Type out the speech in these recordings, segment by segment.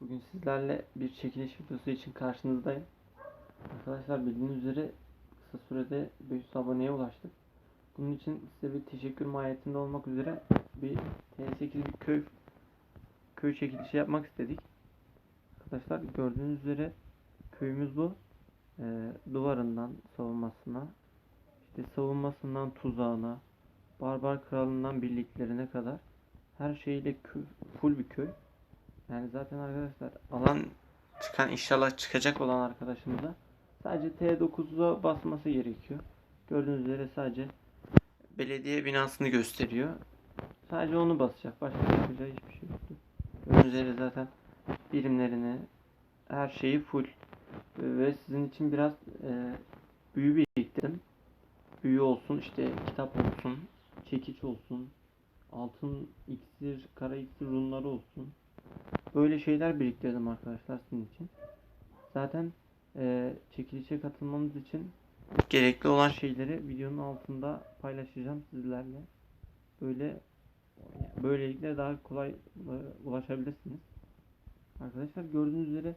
Bugün sizlerle bir çekiliş videosu için karşınızdayım. Arkadaşlar bildiğiniz üzere kısa sürede 500 aboneye ulaştık. Bunun için size bir teşekkür mahiyetinde olmak üzere bir T8 bir köy köy çekilişi yapmak istedik. Arkadaşlar gördüğünüz üzere köyümüz bu. Ee, duvarından savunmasına, işte savunmasından tuzağına, barbar kralından birliklerine kadar her şeyle full bir köy. Yani zaten arkadaşlar alan çıkan inşallah çıkacak olan arkadaşımıza sadece T9'a basması gerekiyor. Gördüğünüz üzere sadece belediye binasını gösteriyor. Sadece onu basacak. Başka yapacağı hiçbir şey yok. Gördüğünüz üzere zaten birimlerini her şeyi full ve sizin için biraz e, büyü biriktirdim. Büyü olsun, işte kitap olsun, çekiç olsun, altın iksir, kara iksir runları olsun. Böyle şeyler biriktirdim arkadaşlar sizin için. Zaten e, çekilişe katılmanız için gerekli olan şeyleri videonun altında paylaşacağım sizlerle. Böyle böylelikle daha kolay e, ulaşabilirsiniz. Arkadaşlar gördüğünüz üzere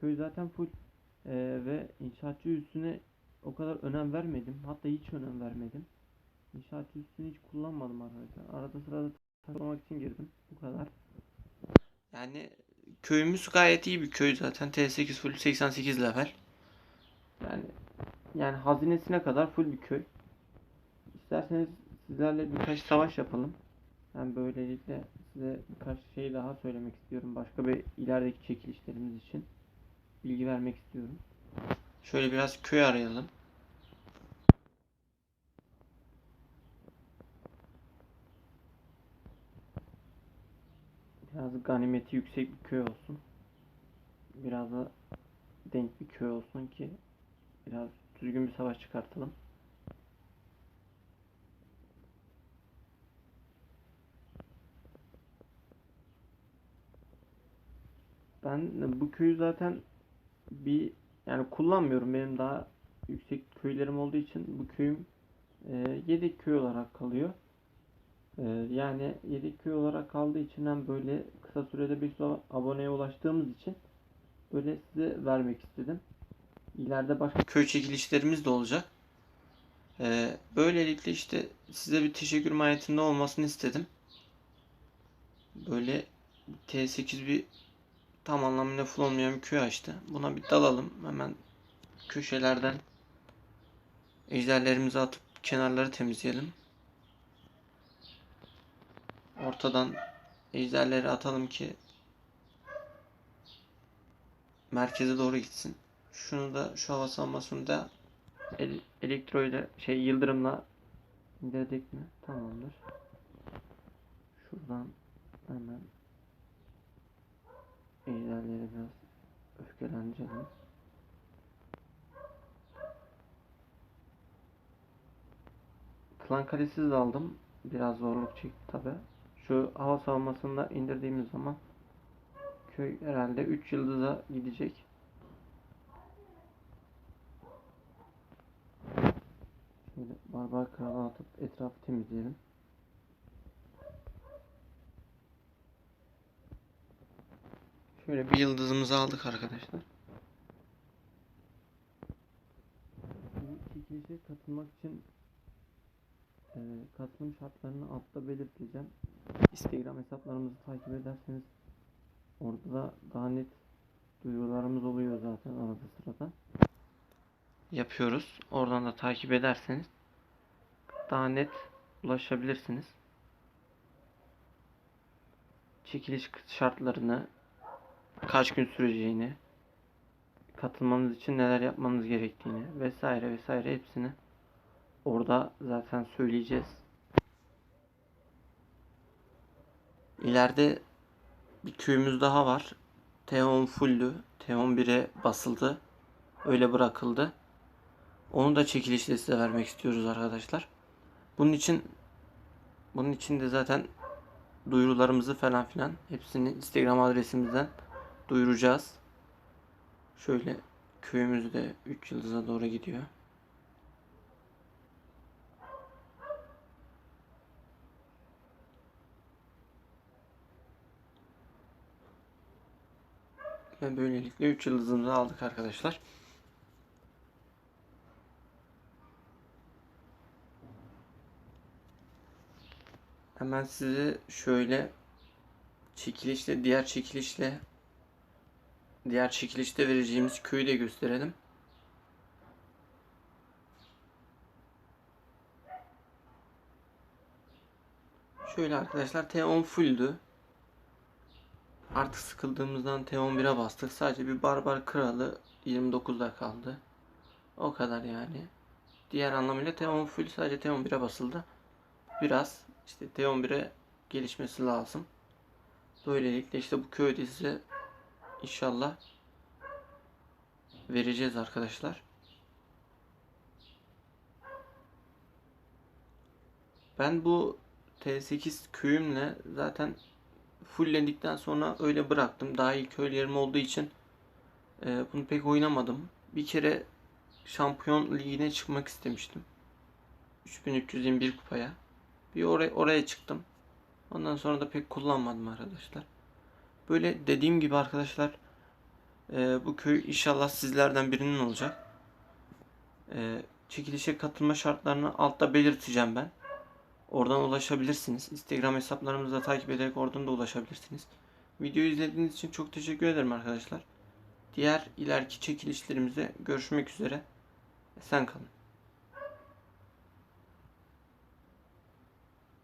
köy zaten full e, ve inşaatçı üstüne o kadar önem vermedim. Hatta hiç önem vermedim. İnşaatçı üstünü hiç kullanmadım arkadaşlar. Arada sırada taklamak için girdim. Bu kadar. Yani köyümüz gayet iyi bir köy zaten. T8 full 88 level. Yani yani hazinesine kadar full bir köy. İsterseniz sizlerle birkaç savaş yapalım. Ben böylelikle size birkaç şey daha söylemek istiyorum. Başka bir ilerideki çekilişlerimiz için bilgi vermek istiyorum. Şöyle biraz köy arayalım. Biraz ganimeti yüksek bir köy olsun. Biraz da denk bir köy olsun ki biraz düzgün bir savaş çıkartalım. Ben bu köyü zaten bir yani kullanmıyorum. Benim daha yüksek köylerim olduğu için bu köyüm e, yedek köy olarak kalıyor. E, yani yedek köy olarak kaldığı için hem böyle kısa sürede bir aboneye ulaştığımız için böyle size vermek istedim. İleride başka köy çekilişlerimiz de olacak. E, böylelikle işte size bir teşekkür mahiyetinde olmasını istedim. Böyle T8 bir tam anlamıyla full olmayan bir köy açtı. Buna bir dalalım. Hemen köşelerden ejderlerimizi atıp kenarları temizleyelim. Ortadan ejderleri atalım ki merkeze doğru gitsin. Şunu da şu hava savunmasını da el, elektro ile şey yıldırımla indirdik mi? Tamamdır. Şuradan hemen ejderleri biraz öfkelendirelim. Klan kalesiz aldım. Biraz zorluk çekti tabi. Şu hava savunmasını da indirdiğimiz zaman köy herhalde 3 yıldıza gidecek. Şöyle barbar kralı atıp etrafı temizleyelim. Şöyle bir yıldızımızı aldık arkadaşlar. Bu çekilişe katılmak için e, katılım şartlarını altta belirteceğim. Instagram hesaplarımızı takip ederseniz orada da daha net duyurularımız oluyor zaten arada sırada. Yapıyoruz. Oradan da takip ederseniz daha net ulaşabilirsiniz. Çekiliş şartlarını, kaç gün süreceğini, katılmanız için neler yapmanız gerektiğini vesaire vesaire hepsini orada zaten söyleyeceğiz. İleride bir köyümüz daha var. T10 fulldü. T11'e basıldı. Öyle bırakıldı. Onu da çekilişle size vermek istiyoruz arkadaşlar. Bunun için bunun için de zaten duyurularımızı falan filan hepsini Instagram adresimizden duyuracağız. Şöyle köyümüz de 3 yıldıza doğru gidiyor. Ve böylelikle 3 yıldızımızı aldık arkadaşlar. Hemen size şöyle çekilişle diğer çekilişle diğer çekilişte vereceğimiz köyü de gösterelim. Şöyle arkadaşlar T10 fulldü. Artık sıkıldığımızdan T11'e bastık. Sadece bir Barbar Kralı 29'da kaldı. O kadar yani. Diğer anlamıyla T10 full sadece T11'e basıldı. Biraz işte T11'e gelişmesi lazım. Böylelikle işte bu köyde size inşallah vereceğiz arkadaşlar. Ben bu T8 köyümle zaten fulllendikten sonra öyle bıraktım. Daha iyi köylerim olduğu için e, bunu pek oynamadım. Bir kere şampiyon ligine çıkmak istemiştim. 3321 kupaya. Bir oraya, oraya çıktım. Ondan sonra da pek kullanmadım arkadaşlar. Böyle dediğim gibi arkadaşlar e, bu köy inşallah sizlerden birinin olacak. E, çekilişe katılma şartlarını altta belirteceğim ben. Oradan ulaşabilirsiniz. Instagram hesaplarımızı da takip ederek oradan da ulaşabilirsiniz. Videoyu izlediğiniz için çok teşekkür ederim arkadaşlar. Diğer ileriki çekilişlerimizde görüşmek üzere. Sen kalın.